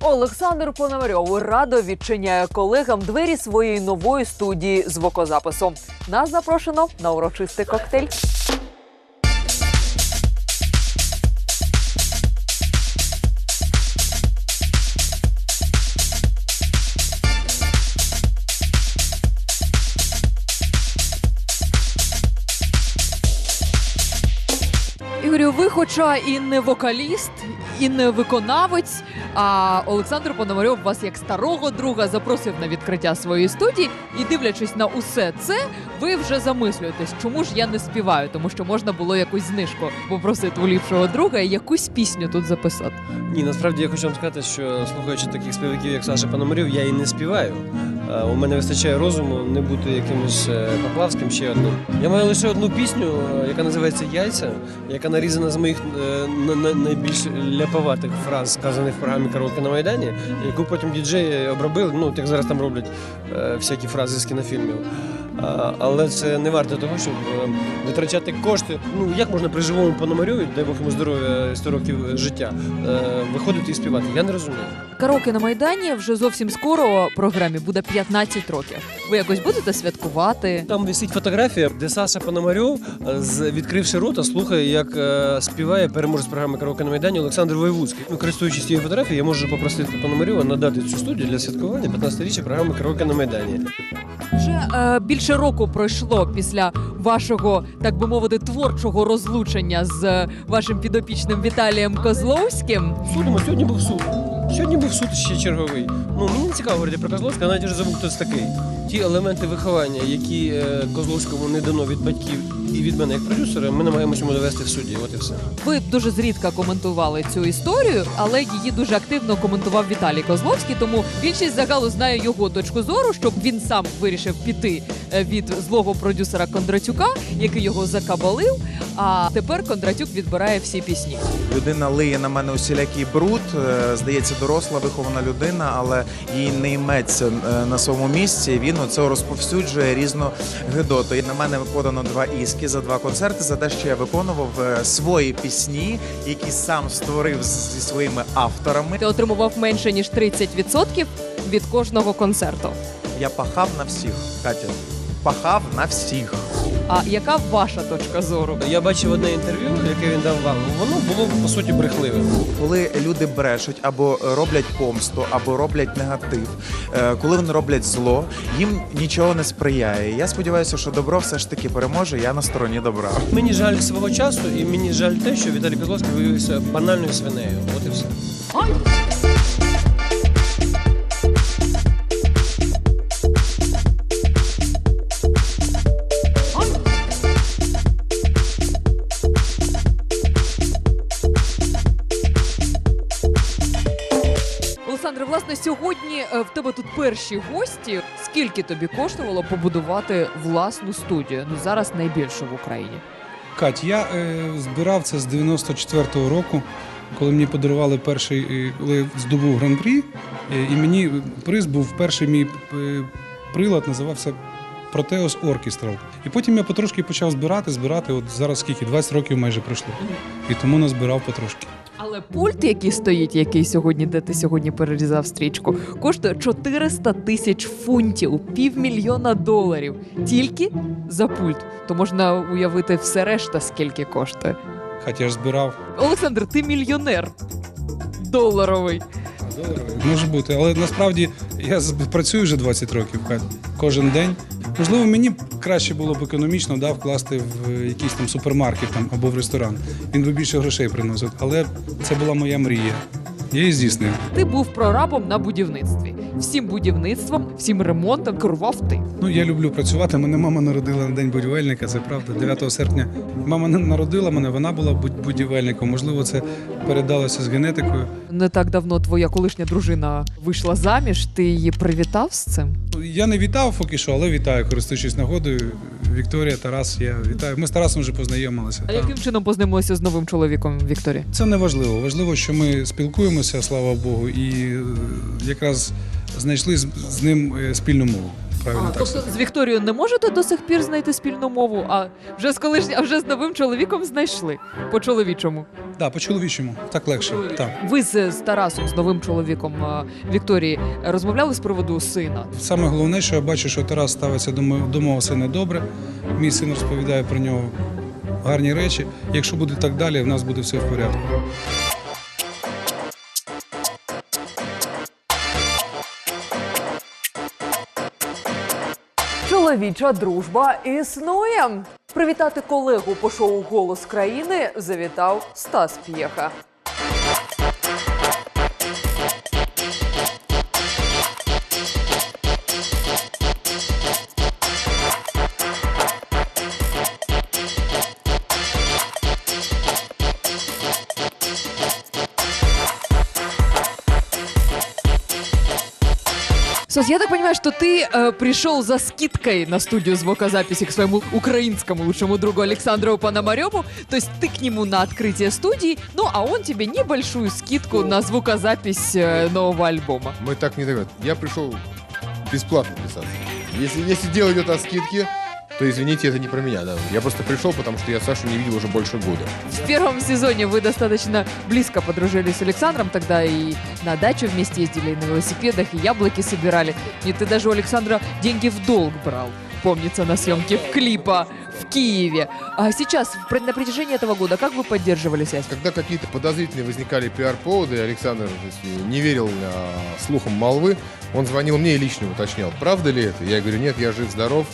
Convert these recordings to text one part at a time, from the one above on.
Олександр Пономарьов радо відчиняє колегам двері своєї нової студії звукозапису. Нас запрошено на урочистий коктейль. Ігорю, ви, хоча і не вокаліст, і не виконавець, а Олександр Пономарьов вас як старого друга запросив на відкриття своєї студії. І дивлячись на усе це, ви вже замислюєтесь, чому ж я не співаю, тому що можна було якусь знижку попросити у ліпшого друга якусь пісню тут записати. Ні, насправді я хочу вам сказати, що слухаючи таких співаків, як Саша Пономарів, я і не співаю. Е, У мене вистачає розуму не бути якимось е, Поплавським ще одним. Я маю лише одну пісню, е, яка називається Яйця, яка нарізана з моїх на- на- найбільш ляповатих фраз, сказаних в програмі Караоке на Майдані, яку потім діджеї обробили. Ну, як зараз там роблять всякі фрази з кінофільмів. Але це не варто того, щоб е, витрачати кошти. Ну як можна при живому Пономарьові, дай Бог йому здоров'я 100 років життя, е, виходити і співати? Я не розумію. Караоке на Майдані вже зовсім скоро програмі буде 15 років. Ви якось будете святкувати? Там висить фотографія, де Саша Пономарьов, е, з відкривши рота, слухає, як е, співає переможець програми Караоке на Майдані Олександр Воєвудський. Ну, користуючись цією фотографією, я можу попросити Пономарьова надати цю студію для святкування 15-річчя програми Караоке на Майдані. Вже е, більше року пройшло після вашого, так би мовити, творчого розлучення з е, вашим підопічним Віталієм Козловським. Судимо, сьогодні був суд. Сьогодні був суд ще черговий. Ну мені не цікаво говорити про Козловського, я навіть вже забув, хто це такий. Ті елементи виховання, які е, Козловському не дано від батьків і від мене як продюсера, ми намагаємося йому довести в суді. От і все. Ви дуже зрідка коментували цю історію, але її дуже активно коментував Віталій Козловський. Тому більшість загалу знає його точку зору, щоб він сам вирішив піти від злого продюсера Кондратюка, який його закабалив. А тепер Кондратюк відбирає всі пісні. Людина лиє на мене усілякий бруд. е, Здається, доросла вихована людина, але їй не йметься е, на своєму місці. Він оце розповсюджує різну гидоту. І на мене подано два іски за два концерти за те, що я виконував е, свої пісні, які сам створив з- зі своїми авторами. Ти отримував менше ніж 30% від кожного концерту. Я пахав на всіх, Катя. Пахав на всіх. А яка ваша точка зору? Я бачив одне інтерв'ю, яке він дав вам. Воно було по суті брехливим. Коли люди брешуть або роблять помсту, або роблять негатив, е, коли вони роблять зло, їм нічого не сприяє. Я сподіваюся, що добро все ж таки переможе. Я на стороні добра. Мені жаль свого часу, і мені жаль те, що Віталій Козловський виявився банальною свинею. От і все. Сьогодні е, в тебе тут перші гості. Скільки тобі коштувало побудувати власну студію? Ну зараз найбільшу в Україні. Кать, я е, збирав це з 94-го року, коли мені подарували перший, е, коли здобув гран-прі, е, і мені приз був перший мій е, прилад, називався Proteus Orchestral. І потім я потрошки почав збирати, збирати. От зараз скільки? 20 років майже пройшло. І тому назбирав потрошки. Але пульт, який стоїть, який сьогодні, де ти сьогодні перерізав стрічку, коштує 400 тисяч фунтів, півмільйона доларів. Тільки за пульт. То можна уявити все решта, скільки коштує. Хоча ж збирав Олександр, ти мільйонер доларовий. Доларовий Може бути, але насправді я працюю вже 20 років кожен день. Можливо, мені краще було б економічно да, вкласти в якийсь там супермаркет там, або в ресторан. Він би більше грошей приносив. Але це була моя мрія. Я її здійснив. Ти був прорабом на будівництві. Всім будівництвом, всім ремонтом керував ти. Ну, я люблю працювати. Мене мама народила на день будівельника, це правда. 9 серпня мама народила мене, вона була будівельником. Можливо, це передалося з генетикою. Не так давно твоя колишня дружина вийшла заміж. Ти її привітав з цим? Я не вітав поки що, але вітаю, користуючись нагодою. Вікторія, Тарас, я вітаю. Ми з Тарасом вже познайомилися. А яким чином познайомилися з новим чоловіком Вікторії? Це не важливо. Важливо, що ми спілкуємося, слава Богу, і е, якраз знайшли з, з ним е, спільну мову. Правильно А, так тобто з Вікторією не можете до сих пір знайти спільну мову, а вже з колишнім, а вже з новим чоловіком знайшли по чоловічому. Да, по чоловічому, так легше. Так. Ви з, з Тарасом, з новим чоловіком е, Вікторії, розмовляли з приводу сина. Саме головне, що я бачу, що Тарас ставиться до до мого сина добре. Мій син розповідає про нього гарні речі. Якщо буде так далі, в нас буде все в порядку. Чоловіча дружба існує. Привітати колегу по шоу Голос країни завітав Стас П'єха. Сос, я так понимаю, что ты э, пришел за скидкой на студию звукозаписи к своему украинскому лучшему другу Александру Пономареву. То есть ты к нему на открытие студии, ну а он тебе небольшую скидку на звукозапись э, нового альбома. Мы так не договорились. Я пришел бесплатно писаться. Если, если дело идет о скидке, то извините, это не про меня. Да. Я просто пришел, потому что я Сашу не видел уже больше года. В первом сезоне вы достаточно близко подружились с Александром, тогда и на дачу вместе ездили, и на велосипедах, и яблоки собирали. И ты даже у Александра деньги в долг брал, помнится, на съемке клипа в Киеве. А сейчас, на протяжении этого года, как вы поддерживали связь? Когда какие-то подозрительные возникали пиар-поводы, Александр если не верил а, слухам молвы, он звонил мне и лично уточнял, правда ли это. Я говорю, нет, я жив-здоров.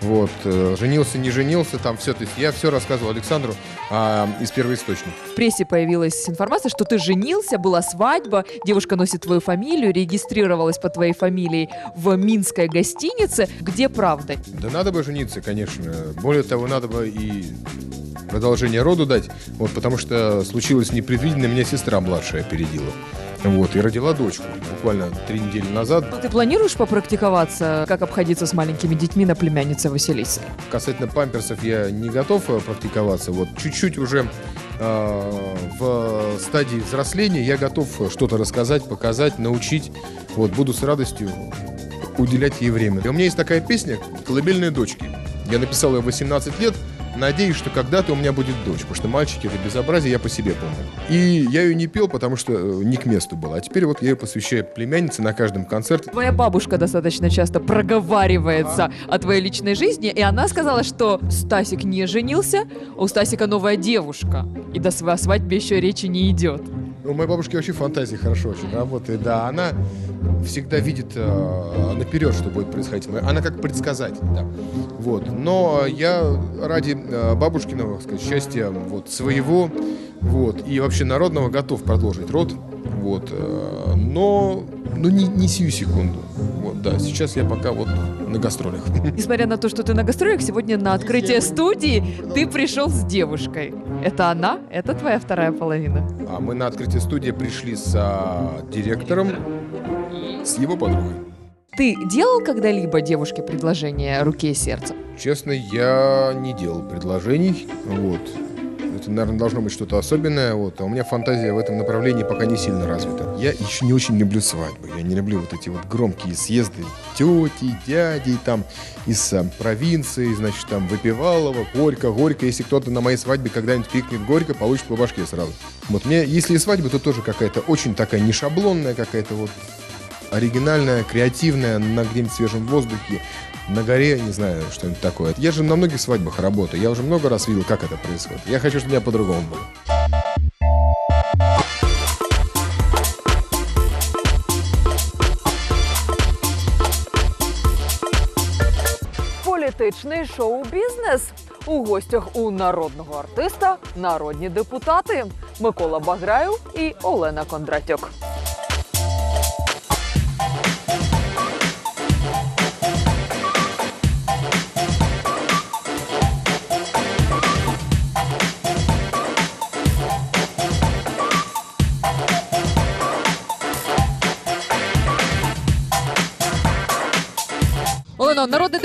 Вот, э, женился, не женился, там все. То есть я все рассказывал Александру а, из первоисточника. В прессе появилась информация, что ты женился, была свадьба, девушка носит твою фамилию, регистрировалась по твоей фамилии в минской гостинице. Где правда? Да надо бы жениться, конечно. Более того, надо бы и продолжение роду дать, вот, потому что случилось непредвиденно, меня сестра младшая опередила. Вот, и родила дочку буквально три недели назад. Ну, Ты планируешь попрактиковаться, как обходиться с маленькими детьми на племяннице Василисы? Касательно памперсов я не готов э, практиковаться. Вот чуть-чуть уже э, в стадии взросления я готов что-то рассказать, показать, научить. Вот буду с радостью уделять ей время. И у меня есть такая песня «Колыбельные дочки». Я написал ее в 18 лет. Надеюсь, что когда-то у меня будет дочь, потому что мальчики это безобразие, я по себе помню. И я ее не пел, потому что э, не к месту было. А теперь вот я ее посвящаю племяннице на каждом концерте. Твоя бабушка достаточно часто проговаривается о твоей личной жизни, и она сказала, что Стасик не женился, а у Стасика новая девушка, и до свадьбы еще речи не идет. У моей бабушки вообще фантазия хорошо очень работает. Да, она всегда видит э, наперед, что будет происходить. Она как предсказатель, да. Вот. Но я ради э, бабушкиного, сказать, счастья вот, своего вот, и вообще народного готов продолжить род. Вот. э, но ну, не, не сию секунду. Вот, да, сейчас я пока вот на гастролях. Несмотря на то, что ты на гастролях, сегодня на открытие студии ты пришел с девушкой. Это она? Это твоя вторая половина? А мы на открытие студии пришли с а, директором, с его подругой. Ты делал когда-либо девушке предложение руке и сердцу? Честно, я не делал предложений. Вот. Это, наверное, должно быть что-то особенное. Вот. А у меня фантазия в этом направлении пока не сильно развита. Я еще не очень люблю свадьбы. Я не люблю вот эти вот громкие съезды тети, дядей там из а, провинции, значит, там Выпивалово, Горько, Горько. Если кто-то на моей свадьбе когда-нибудь пикнет Горько, получит по башке сразу. Вот мне, если и свадьба, то тоже какая-то очень такая не шаблонная, какая-то вот оригинальная, креативная, на где-нибудь свежем воздухе, на горе, не знаю, что-нибудь такое. Я же на многих свадьбах работаю, я уже много раз видел, как это происходит. Я хочу, чтобы у меня по-другому было. Політичний шоу-бізнес. У гостях у народного артиста народні депутати Микола Баграєв і Олена Кондратюк.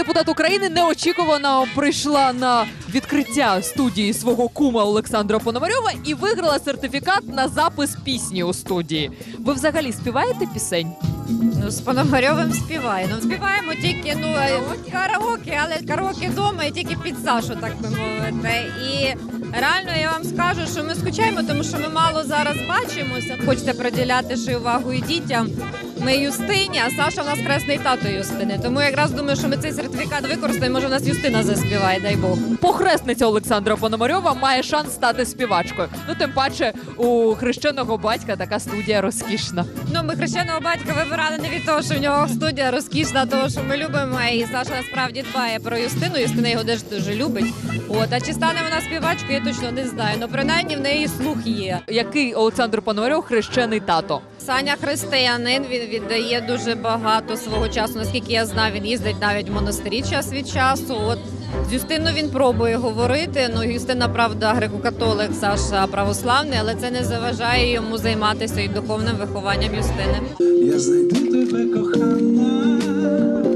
Депутат України неочікувано прийшла на відкриття студії свого кума Олександра Пономарьова і виграла сертифікат на запис пісні у студії. Ви взагалі співаєте пісень? Ну, з Пономарьовим співає. Ну, співаємо тільки ну, е, караоке, але караоке вдома і тільки під Сашу, так би мовити. І реально я вам скажу, що ми скучаємо, тому що ми мало зараз бачимося. Хочете приділяти ще увагу і дітям. Ми Юстині, а Саша в нас кресний тато Юстини. Тому якраз думаю, що ми цей сертифікат використаємо. Може, в нас Юстина заспіває, дай Бог. Похресниця Олександра Пономарьова має шанс стати співачкою. Ну тим паче у хрещеного батька така студія розкішна. Ну, ми хрещеного батька вибирали не від того, що в нього студія розкішна, а того, що ми любимо. І Саша насправді дбає про Юстину. Юстина його теж дуже любить. От, а чи стане вона співачкою, я точно не знаю. Ну, принаймні в неї слух є. Який Олександр Пономарьов хрещений тато? Саня християнин, він віддає дуже багато свого часу. Наскільки я знаю, він їздить навіть в монастирі час від часу. От з Юстиною він пробує говорити. Ну, Юстина, правда, греко-католик, Саша православний, але це не заважає йому займатися і духовним вихованням Юстини. Я знайду тебе, кохана,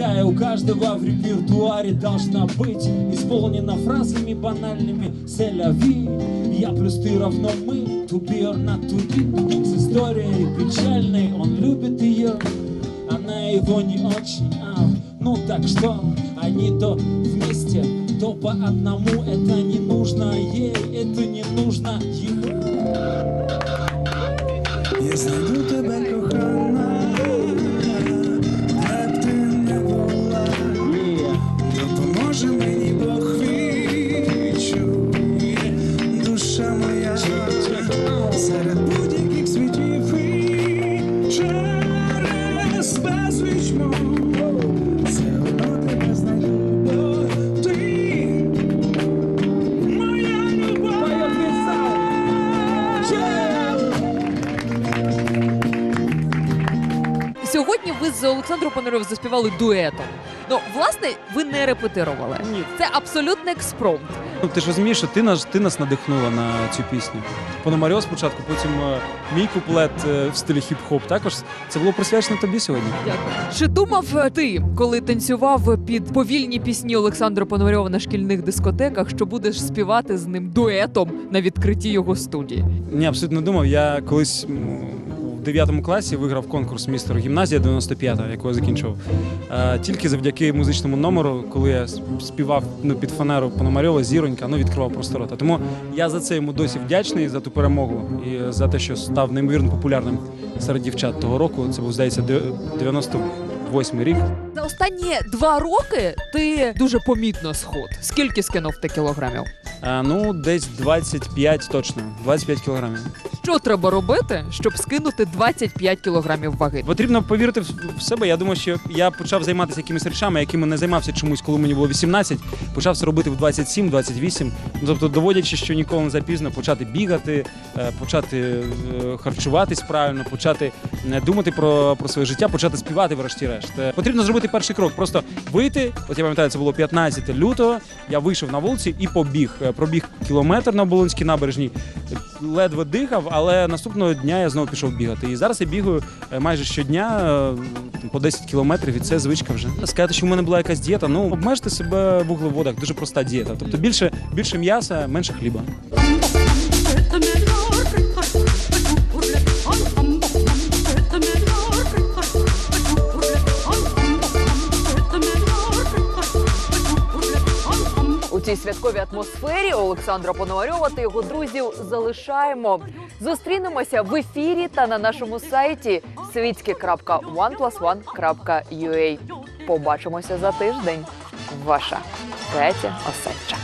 Такая у каждого в репертуаре должна быть Исполнена фразами банальными vie Я плюс ты равно мы To be or not to be С историей печальной Он любит ее Она его не очень ау. Ну так что Они то вместе То по одному Это не нужно з Олександром Пономарьовим заспівали дуетом. Ну, власне, ви не репетирували. Ні. Це абсолютний експромт. Ну, ти ж розумієш, що ти нас, ти нас надихнула на цю пісню. Пономарьов спочатку, потім е, мій куплет е, в стилі хіп-хоп. Також це було присвячено тобі сьогодні. Чи думав е, ти, коли танцював під повільні пісні Олександра Пономарьова на шкільних дискотеках, що будеш співати з ним дуетом на відкритті його студії? Ні, абсолютно не думав. Я колись м, в 9 класі виграв конкурс містер гімназія 95-го, яку я закінчив. Е, Тільки завдяки музичному номеру, коли я співав ну, під фанеру Пономарьова, зіронька, ну відкривав просто рота. Тому я за це йому досі вдячний за ту перемогу і за те, що став неймовірно популярним серед дівчат того року. Це був, здається, 98 рік. За останні два роки ти дуже помітно схуд. Скільки скинув ти кілограмів? Е, Ну, десь 25 точно, 25 кілограмів. Що треба робити, щоб скинути 25 кілограмів ваги? Потрібно повірити в себе. Я думаю, що я почав займатися якимись речами, якими не займався чомусь, коли мені було 18. Почав це робити в 27-28. Ну, тобто, доводячи, що ніколи не запізно почати бігати, е, почати е, харчуватись правильно, почати е, думати про, про своє життя, почати співати, врешті-решт. Е, Потрібно зробити перший крок. Просто вийти. От я пам'ятаю, це було 15 лютого. Я вийшов на вулиці і побіг. Пробіг кілометр на Оболонській набережній. Ледве дихав, але наступного дня я знову пішов бігати. І зараз я бігаю е, майже щодня е, по 10 кілометрів, і це звичка вже. Сказати, що в мене була якась дієта, ну обмежте себе в вуглеводах, дуже проста дієта. Тобто більше, більше м'яса, менше хліба. Цій святковій атмосфері Олександра Пономарьова та його друзів залишаємо. Зустрінемося в ефірі та на нашому сайті світське.oneplusone.ua. Побачимося за тиждень. Ваша Петя Осадча.